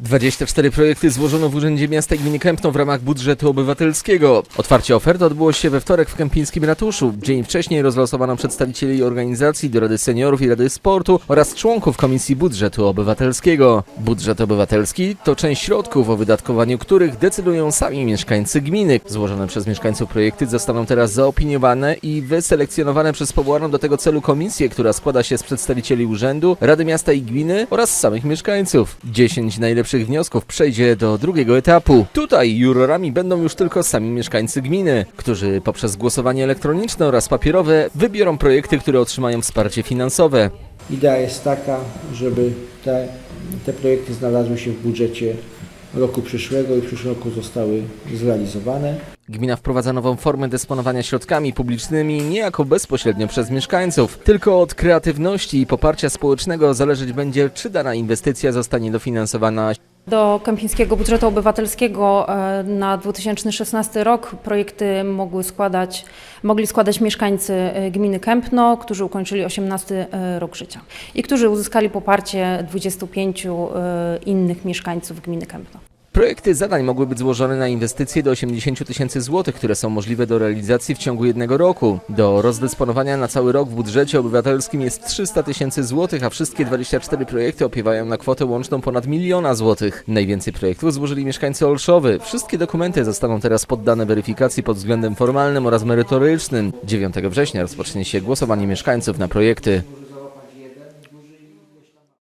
24 projekty złożono w Urzędzie Miasta i Gminy Kępno w ramach budżetu obywatelskiego. Otwarcie ofert odbyło się we wtorek w Kępińskim Ratuszu. Dzień wcześniej rozlosowano przedstawicieli organizacji do Rady Seniorów i Rady Sportu oraz członków Komisji Budżetu Obywatelskiego. Budżet obywatelski to część środków, o wydatkowaniu których decydują sami mieszkańcy gminy. Złożone przez mieszkańców projekty zostaną teraz zaopiniowane i wyselekcjonowane przez powołaną do tego celu komisję, która składa się z przedstawicieli urzędu, Rady Miasta i Gminy oraz samych mieszkańców. 10 najlepszych wniosków przejdzie do drugiego etapu. Tutaj jurorami będą już tylko sami mieszkańcy gminy, którzy poprzez głosowanie elektroniczne oraz papierowe wybiorą projekty, które otrzymają wsparcie finansowe. Idea jest taka, żeby te, te projekty znalazły się w budżecie roku przyszłego i w przyszłym roku zostały zrealizowane. Gmina wprowadza nową formę dysponowania środkami publicznymi niejako bezpośrednio przez mieszkańców. Tylko od kreatywności i poparcia społecznego zależeć będzie, czy dana inwestycja zostanie dofinansowana Do Kępińskiego Budżetu Obywatelskiego e, na 2016 rok projekty mogły składać, mogli składać mieszkańcy e, gminy Kępno, którzy ukończyli 18 e, rok życia i którzy uzyskali poparcie 25 e, innych mieszkańców gminy Kępno. Projekty zadań mogły być złożone na inwestycje do 80 tysięcy złotych, które są możliwe do realizacji w ciągu jednego roku. Do rozdysponowania na cały rok w budżecie obywatelskim jest 300 tysięcy złotych, a wszystkie 24 projekty opiewają na kwotę łączną ponad miliona złotych. Najwięcej projektów złożyli mieszkańcy Olszowy. Wszystkie dokumenty zostaną teraz poddane weryfikacji pod względem formalnym oraz merytorycznym. 9 września rozpocznie się głosowanie mieszkańców na projekty.